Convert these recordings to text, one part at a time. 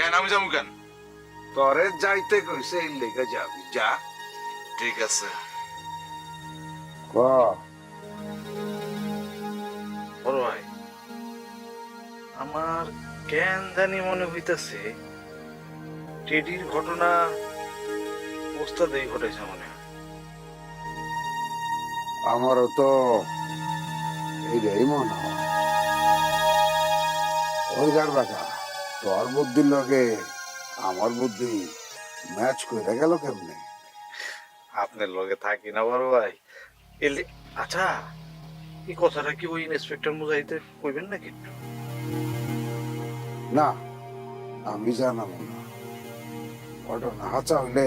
কেন আমি যাব কেন? তরে যাইতে কইছে এই লেগে যাবি যা। ঠিক আছে। ক? বড় ভাই আমার কেন জানি মনে হইতাছে টেডির ঘটনা ওস্তাদেই ঘটেছে মনে হয়। আমারও তো এইটাই মনে হয়। ওই গার বাকা তোর বুদ্ধির লগে আমার বুদ্ধি ম্যাচ করে গেল কেমনে? আপনার লগে থাকি না বড় ভাই। এলে আচ্ছা এই কথাটা কি ওই ইন্সপেক্টর মুজাহিদে কইবেন নাকি একটু? না আমি জানাব না। ঘটনা হাঁচা হইলে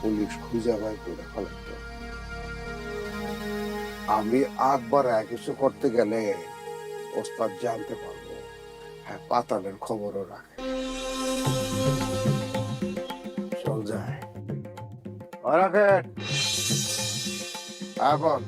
পুলিশ খুঁজে বাই করে ফেলত আমি একবার এক কিছু করতে গেলে ওস্তাদ জানতে পারব। পাতালের খবরও রাখে। চল যায় রাখে এখন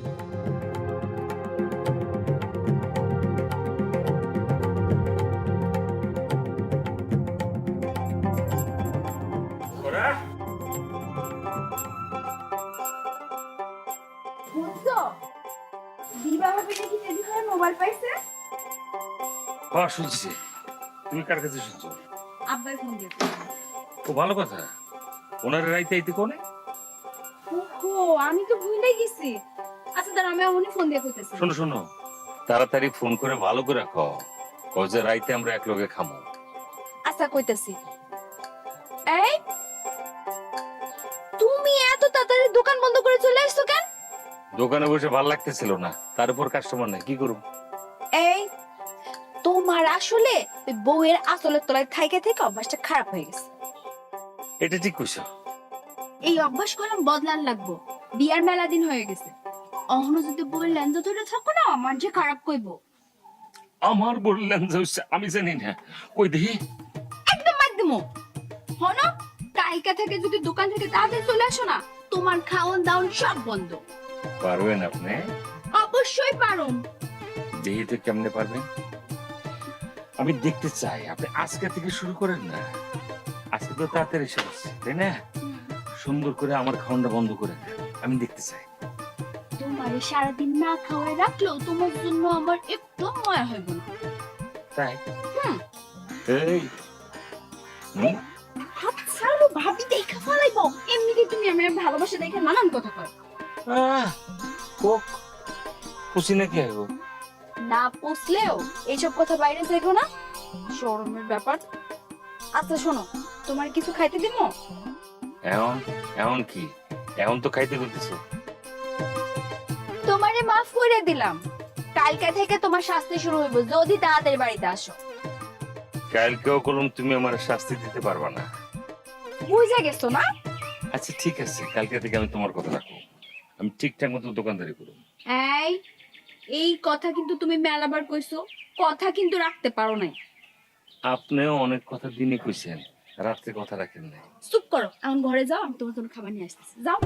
দিবা ভাবি নাকি টেডি মোবাইল পাইছে? হ্যাঁ শুনছি। তুমি কার কাছে শুনছো আব্বাই ফোন দিয়েছে। ও ভালো কথা? ওনার রাইতে আইতে কোনে ওহো আমি তো ভুলেই গেছি। আচ্ছা দাঁড়া আমি এখনই ফোন দিয়ে কইতেছি। শোনো শোনো তাড়াতাড়ি ফোন করে ভালো করে রাখো কজে রাইতে আমরা এক লগে খামো। আচ্ছা কইতেছি। এই তুমি এত তাড়াতাড়ি দোকান বন্ধ করে চলে আসছো কেন? দোকানে বসে ভালো লাগতেছিল না। তার উপর কাস্টমার নেই কি করব? এই তোমার আসলে ওই বউয়ের আসলের তলায় থাইকে থেকে অভ্যাসটা খারাপ হয়ে গেছে। এটা ঠিক কইছো। এই অভ্যাস করলাম বদলান লাগবো। বিয়ার মেলা দিন হয়ে গেছে। অহনো যদি বউয়ের লেন্স ধরে থাকো না আমার যে খারাপ কইবো। আমার বললেন যে হচ্ছে আমি জানি না। কই দেখি। একদম একদম হনো কালকা থেকে যদি দোকান থেকে তাড়াতাড়ি চলে আসো না তোমার খাওয়ান দাওয়ান সব বন্ধ। পারবেন আপনি? অবশ্যই পারুম। দেখি তো কেমনে পারবেন। আমি দেখতে চাই আপনি আজকে থেকে শুরু করেন না। আজকে তো তাড়াতাড়ি এসে বসছে, তাই না? সুন্দর করে আমার খাওয়ানটা বন্ধ করে দেন আমি দেখতে চাই। তোমার সারাদিন না খাওয়াই রাখলেও তোমার জন্য আমার একদম ময়া হইব না তাই? এই হাত ছাড়ো ভাবি দেখা ফলাইবো। এমনিতে তুমি আমার ভালোবাসা দেখে নানান কথা কয়। আহ, কোক খুশি নাকি আইবো না পুষলেও এইসব কথা বাইরে যাইবো না। শরমের ব্যাপার। আচ্ছা শোনো তোমার কিছু খাইতে দিব? এখন এখন কি? এখন তো খাইতে করতেছো তোমারে মাফ করে দিলাম। কালকা থেকে তোমার শাস্তি শুরু হইব যদি তাড়াতাড়ি বাড়িতে আসো। কালকেও কলম তুমি আমার শাস্তি দিতে পারবা না। বুঝে গেছো না? আচ্ছা ঠিক আছে। কালকে থেকে আমি তোমার কথা রাখব। আমি ঠিকঠাক মতো দোকানদারি করব। এই এই কথা কিন্তু তুমি মেলাবার কইছো কথা কিন্তু রাখতে পারো নাই। আপনিও অনেক কথা দিনে কইছেন রাত্রে কথা রাখেন নাই। চুপ করো এখন ঘরে যাও আমি তোমার জন্য খাবার নিয়ে আসতেছি। যাও।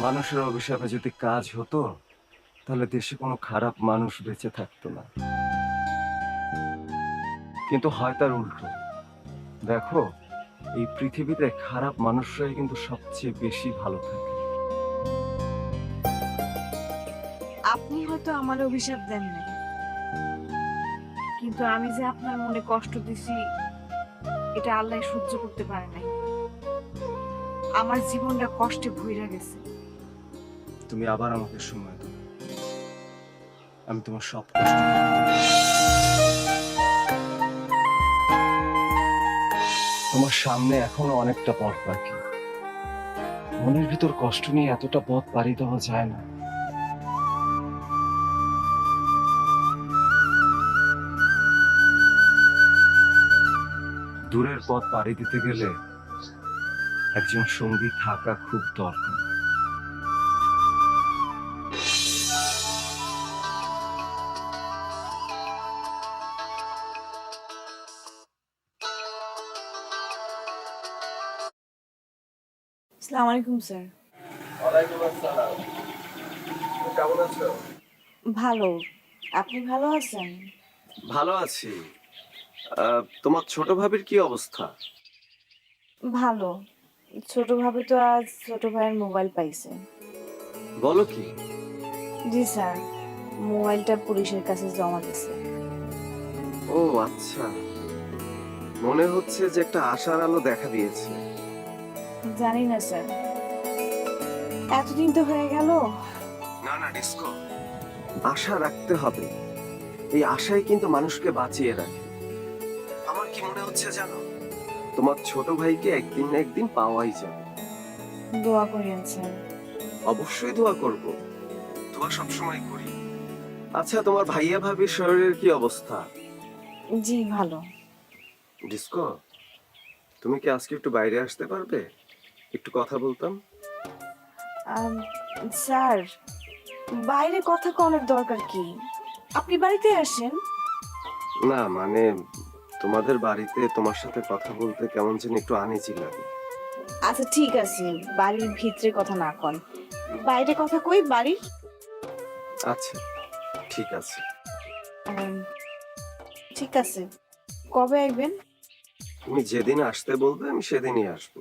মানুষের অভিশাপে যদি কাজ হতো, তাহলে দেশে কোনো খারাপ মানুষ বেঁচে থাকতো না। কিন্তু হয় তার উল্টো। দেখো, এই পৃথিবীতে খারাপ মানুষরাই কিন্তু সবচেয়ে বেশি ভালো থাকে। আপনি হয়তো আমার অভিশাপ দেন নাই। কিন্তু আমি যে আপনার মনে কষ্ট দিছি, এটা আল্লাহ সহ্য করতে পারে নাই। আমার জীবনটা কষ্টে ভইরা গেছে। তুমি আবার আমাকে সময় দাও। আমি তোমার সব কষ্ট তোমার সামনে এখনও অনেকটা পথ বাকি। মনের ভিতর কষ্ট নিয়ে এতটা পথ পাড়ি দেওয়া যায় না। দূরের পথ পাড়ি দিতে গেলে একজন সঙ্গী থাকা খুব দরকার। আসসালামু আলাইকুম স্যার। কেমন আছো? ভালো। আপনি ভালো আছেন? ভালো আছি। আহ, তোমার ছোট ভাবির কি অবস্থা? ভালো। ছোট ভাবে তো আজ ছোট ভাইয়ের মোবাইল পাইছে। বলো কি? জি স্যার। মোবাইলটা পুলিশের কাছে জমা দিছে। ও আচ্ছা। মনে হচ্ছে যে একটা আশার আলো দেখা দিয়েছে। জানি না স্যার। এতদিন তো হয়ে গেল। না না ডিস্কো। আশা রাখতে হবে। এই আশাই কিন্তু মানুষকে বাঁচিয়ে রাখে। আমার কি মনে হচ্ছে জানো? তোমার ছোট ভাইকে একদিন না একদিন পাওয়াই যাবে। দোয়া করেন স্যার। অবশ্যই দোয়া করব। দোয়া সবসময় করি। আচ্ছা তোমার ভাইয়া ভাবির শরীরের কি অবস্থা? জি ভালো। ডিস্কো তুমি কি আজকে একটু বাইরে আসতে পারবে? একটু কথা বলতাম। স্যার বাইরে কথা কনের দরকার কি? আপনি বাড়িতে আসেন। না মানে তোমাদের বাড়িতে তোমার সাথে কথা বলতে কেমন যেন একটু আনিজি লাগে। আচ্ছা ঠিক আছে। বাড়ির ভিতরে কথা না কন। বাইরে কথা কই বাড়ির? আচ্ছা ঠিক আছে। ঠিক আছে। কবে আসবেন? তুমি যেদিন আসতে বলবে আমি সেদিনই আসব।